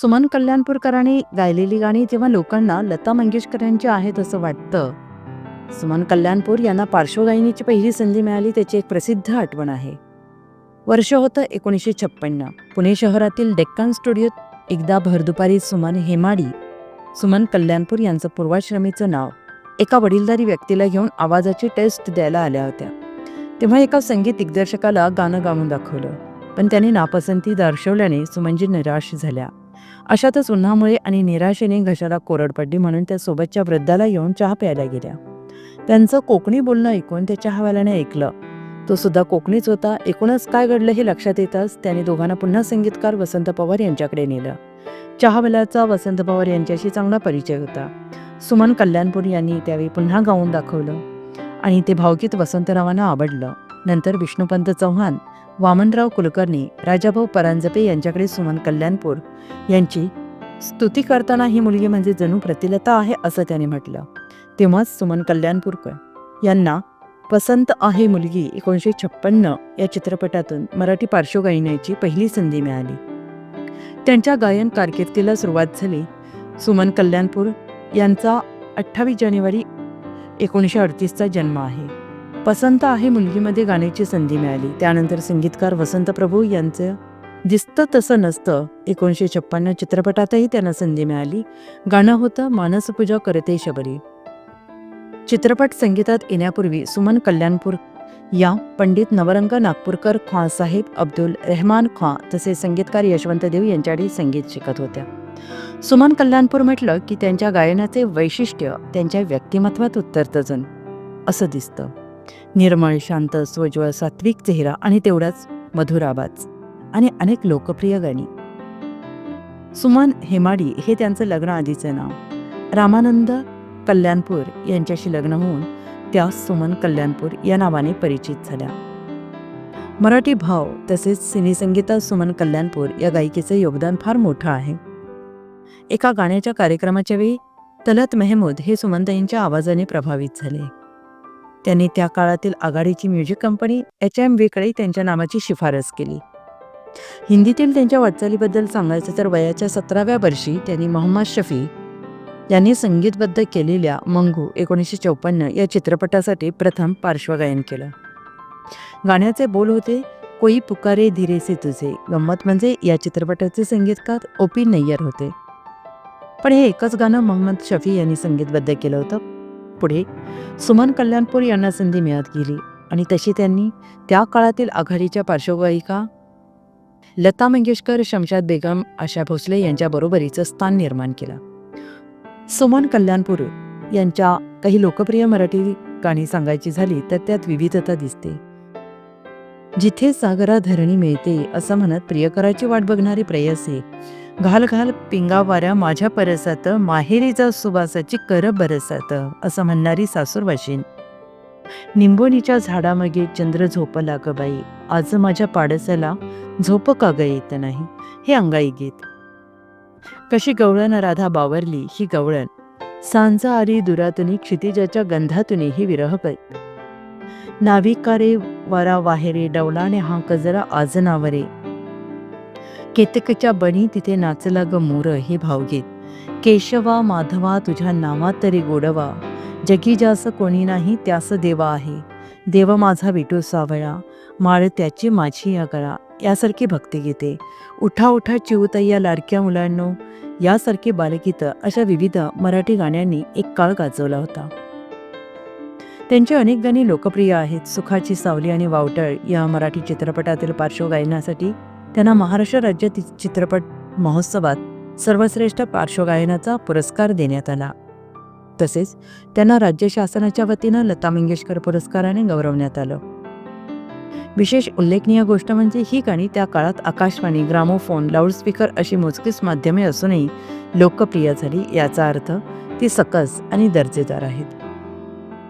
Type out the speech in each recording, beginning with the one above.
सुमन कल्याणपूरकरांनी गायलेली गाणी जेव्हा लोकांना लता मंगेशकर यांची आहेत असं वाटतं. सुमन कल्याणपूर यांना पार्श्वगायनीची पहिली संधी मिळाली त्याची एक प्रसिद्ध आठवण आहे. वर्ष होतं एकोणीसशे छप्पन्न. पुणे शहरातील डेक्कन स्टुडिओत एकदा भरदुपारी सुमन हेमाडी सुमन कल्याणपूर यांचं पूर्वाश्रमीचं नाव एका वडीलधारी व्यक्तीला घेऊन आवाजाची टेस्ट द्यायला आल्या होत्या. तेव्हा एका संगीत दिग्दर्शकाला गाणं गाऊन दाखवलं. पण त्यांनी नापसंती दर्शवल्याने सुमनजी निराश झाल्या. अशातच उन्हामुळे आणि निराशेने घशाला कोरड पडली म्हणून त्या सोबतच्या वृद्धाला येऊन चहा प्यायला गेल्या. त्यांचं कोकणी बोलणं ऐकून त्या चहावाल्याने ऐकलं. तो सुद्धा कोकणीच होता. एकूणच काय घडलं हे लक्षात येताच त्याने दोघांना पुन्हा संगीतकार वसंत पवार यांच्याकडे नेलं. चहावाल्याचा वसंत पवार यांच्याशी चांगला परिचय होता. सुमन कल्याणपूर यांनी त्यावेळी पुन्हा गाऊन दाखवलं आणि ते भावगीत वसंतरावांना आवडलं. नंतर विष्णुपंत चव्हाण वामनराव कुलकर्णी राजाभाऊ परांजपे यांच्याकडे सुमन कल्याणपूर यांची स्तुती करताना ही मुलगी म्हणजे जणू प्रतिलता आहे असं त्याने म्हटलं. तेव्हाच सुमन कल्याणपूरकर यांना पसंत आहे मुलगी एकोणीसशे छप्पन्न या चित्रपटातून मराठी पार्श्वगायनाची पहिली संधी मिळाली. त्यांच्या गायन कारकिर्दीला सुरुवात झाली. सुमन कल्याणपूर यांचा अठ्ठावीस जानेवारी एकोणीसशे अडतीसचा जन्म आहे. पसंत आहे मुलगीमध्ये गाण्याची संधी मिळाली. त्यानंतर संगीतकार वसंत प्रभू यांचं दिसतं तसं नसतं. एकोणीसशे छप्पन्न चित्रपटातही त्यांना संधी मिळाली. गाणं होतं मानसपूजा करते शबरी. चित्रपट संगीतात येण्यापूर्वी सुमन कल्याणपूर या पंडित नवरंग नागपूरकर खां साहेब अब्दुल रेहमान खां तसेच संगीतकार यशवंत देव यांच्याकडे संगीत शिकत होत्या. सुमन कल्याणपूर म्हटलं की त्यांच्या गायनाचे वैशिष्ट्य त्यांच्या व्यक्तिमत्वात उत्तरतजन असं दिसतं. निर्मळ शांत स्वज्वळ सात्विक चेहरा आणि तेवढाच मधुर आवाज आणि अनेक लोकप्रिय गाणी. सुमन हेमाडी हे त्यांचं लग्न आधीचं नाव. रामानंद कल्याणपूर यांच्याशी लग्न होऊन त्या सुमन कल्याणपूर या नावाने परिचित झाल्या. मराठी भाव तसेच सिनेसंगीतात सुमन कल्याणपूर या गायिकेचं योगदान फार मोठं आहे. एका गाण्याच्या कार्यक्रमाच्या वेळी तलत मेहमूद हे सुमनताईंच्या आवाजाने प्रभावित झाले. त्यांनी त्या काळातील आघाडीची म्युझिक कंपनी एच एम व्हीकडे त्यांच्या नावाची शिफारस केली. हिंदीतील त्यांच्या वाटचालीबद्दल सांगायचं तर वयाच्या सतराव्या वर्षी त्यांनी मोहम्मद शफी यांनी संगीतबद्ध केलेल्या मंगू एकोणीसशे चौपन्न या चित्रपटासाठी प्रथम पार्श्वगायन केलं. गाण्याचे बोल होते कोई पुकारे धीरे से तुझे. गंमत म्हणजे या चित्रपटाचे संगीतकार ओ पी नय्यर होते. पण हे एकच गाणं मोहम्मद शफी यांनी संगीतबद्ध केलं होतं. पुढे सुमन कल्याणपूर यांना संधी मिळत गेली आणि तशी त्यांनी त्या काळातील आघाडीच्या पार्श्वगायिका लता मंगेशकर शमशाद बेगम आशा भोसले यांच्या बरोबरीचं स्थान निर्माण केलं. सुमन कल्याणपूर यांच्या काही लोकप्रिय मराठी गाणी सांगायची झाली तर त्यात विविधता दिसते. जिथे सागरा धरणी मिळते असं म्हणत प्रियकराची वाट बघणारी प्रेयसी घाल घाल पिंगावाऱ्या माझ्या परसात माहेरीचा सुवासाची कर बरसात असं म्हणणारी सासूरवाशीन निंबोणीच्या झाडामागे चंद्र झोपला ग बाई आज माझ्या पाडसाला झोप का ग येत नाही हे अंगाई गीत. कशी गवळण राधा बावरली ही गवळण सांजा आरी दुरातुनी क्षितिजाच्या गंधातूनही ही विरह गीत नाविकारे वारा वाहेरे डवलाने हा कजरा आजनावरे केतकच्या बणी तिथे नाचला ग मोर हे भावगीत केशवा माधवा तुझ्या नावात तरी गोडवा. जगी जास कोणी नाही त्यास देवा आहे. देव माझा विटू सावळा. माळ त्याची माझी या गळा यासारखी भक्तिगीते उठा उठा चिवतय्या लाडक्या मुलांनो. यासारखी बालगीतं अशा विविध मराठी गाण्यांनी एक काळ गाजवला होता. त्यांची अनेक गाणी लोकप्रिय आहेत. सुखाची सावली आणि वावटळ या मराठी चित्रपटातील पार्श्वगायनासाठी त्यांना महाराष्ट्र राज्य चित्रपट महोत्सवात सर्वश्रेष्ठ पार्श्वगायनाचा पुरस्कार देण्यात आला. तसेच त्यांना राज्य शासनाच्या वतीनं लता मंगेशकर पुरस्काराने गौरवण्यात आलं. विशेष उल्लेखनीय गोष्ट म्हणजे ही गाणी त्या काळात आकाशवाणी ग्रामोफोन लाऊडस्पीकर अशी मोजकीच माध्यमे असूनही लोकप्रिय झाली. याचा अर्थ ती सकस आणि दर्जेदार आहेत.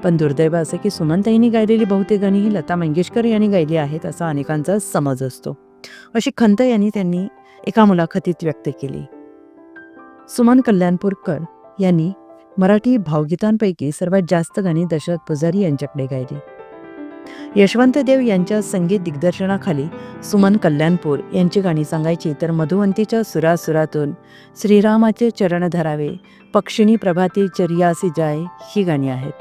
पण दुर्दैव असं की सुमनताईंनी गायलेली बहुतेक गाणी ही लता मंगेशकर यांनी गायली आहेत असा अनेकांचा समज असतो. अशी खंत यांनी त्यांनी एका मुलाखतीत व्यक्त केली. सुमन कल्याणपूरकर यांनी मराठी भावगीतांपैकी सर्वात जास्त गाणी दशरथ पुजारी यांच्याकडे गायली. यशवंत देव यांच्या संगीत दिग्दर्शनाखाली सुमन कल्याणपूर यांची गाणी सांगायची तर मधुवंतीच्या सुरासुरातून श्रीरामाचे चरण धरावे पक्षिणी प्रभाती चर्यासी जाय ही गाणी आहेत.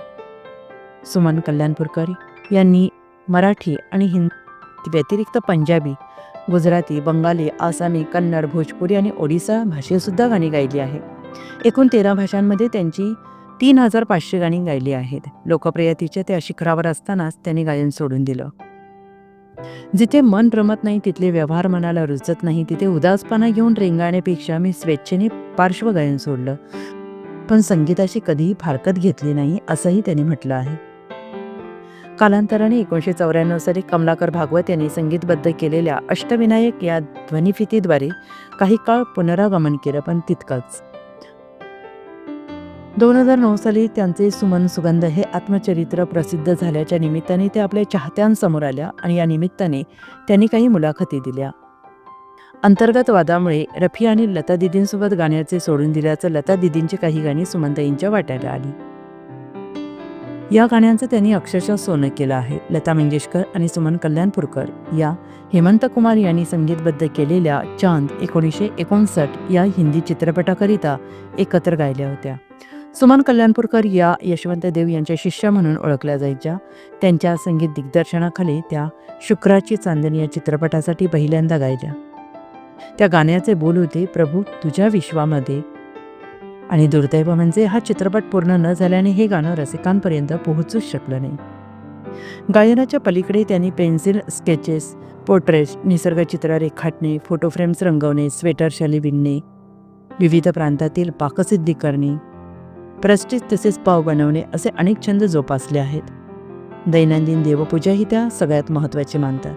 सुमन कल्याणपूरकर यांनी मराठी आणि हिंदी व्यतिरिक्त पंजाबी गुजराती बंगाली आसामी कन्नड भोजपुरी आणि ओडिसा भाषेतसुद्धा गाणी गायली आहे एकूण तेरा भाषांमध्ये त्यांची तीन हजार पाचशे गाणी गायली आहेत. लोकप्रियतेच्या त्या शिखरावर असतानाच त्यांनी गायन सोडून दिलं. जिथे मन रमत नाही तिथले व्यवहार मनाला रुचत नाही तिथे उदासपणा घेऊन रेंगाळण्यापेक्षा मी स्वेच्छेने पार्श्वगायन सोडलं. पण संगीताशी कधीही फारकत घेतली नाही असंही त्यांनी म्हटलं आहे. कालांतराने एकोणीसशे चौऱ्याण्णव साली कमलाकर भागवत यांनी संगीतबद्ध केलेल्या अष्टविनायक या ध्वनिफितीद्वारे काही काळ पुनरागमन केलं पण तितकंच. दोन हजार नऊ साली त्यांचे सुमन सुगंध हे आत्मचरित्र प्रसिद्ध झाल्याच्या निमित्ताने ते आपल्या चाहत्यांसमोर आल्या आणि या निमित्ताने त्यांनी काही मुलाखती दिल्या. अंतर्गत वादामुळे रफी आणि लता दिदींसोबत गाण्याचे सोडून दिल्याचं लता दिदींची काही गाणी सुमनताईंच्या वाट्याला आली. या गाण्यांचं त्यांनी अक्षरशः सोनं केलं आहे. लता मंगेशकर आणि सुमन कल्याणपूरकर या हेमंत कुमार यांनी संगीतबद्ध केलेल्या चांद एकोणीसशे एकोणसाठ या हिंदी चित्रपटाकरिता एकत्र गायल्या होत्या. सुमन कल्याणपूरकर या यशवंत देव यांच्या शिष्या म्हणून ओळखल्या जायच्या. त्यांच्या संगीत दिग्दर्शनाखाली त्या शुक्राची चांदणी या चित्रपटासाठी पहिल्यांदा गायल्या. त्या गाण्याचे बोल होते प्रभू तुझ्या विश्वामध्ये आणि दुर्दैव म्हणजे हा चित्रपट पूर्ण न झाल्याने हे गाणं रसिकांपर्यंत पोहोचूच शकलं नाही. गायनाच्या पलीकडे त्यांनी पेन्सिल स्केचेस पोर्ट्रेट्स निसर्गचित्र रेखाटणे फोटो फ्रेम्स रंगवणे स्वेटर शाली विणणे विविध प्रांतातील पाकसिद्धी करणे प्रस्टिज तसेच पाव बनवणे असे अनेक छंद जोपासले आहेत. दैनंदिन देवपूजा ही त्या सगळ्यात महत्त्वाची मानतात.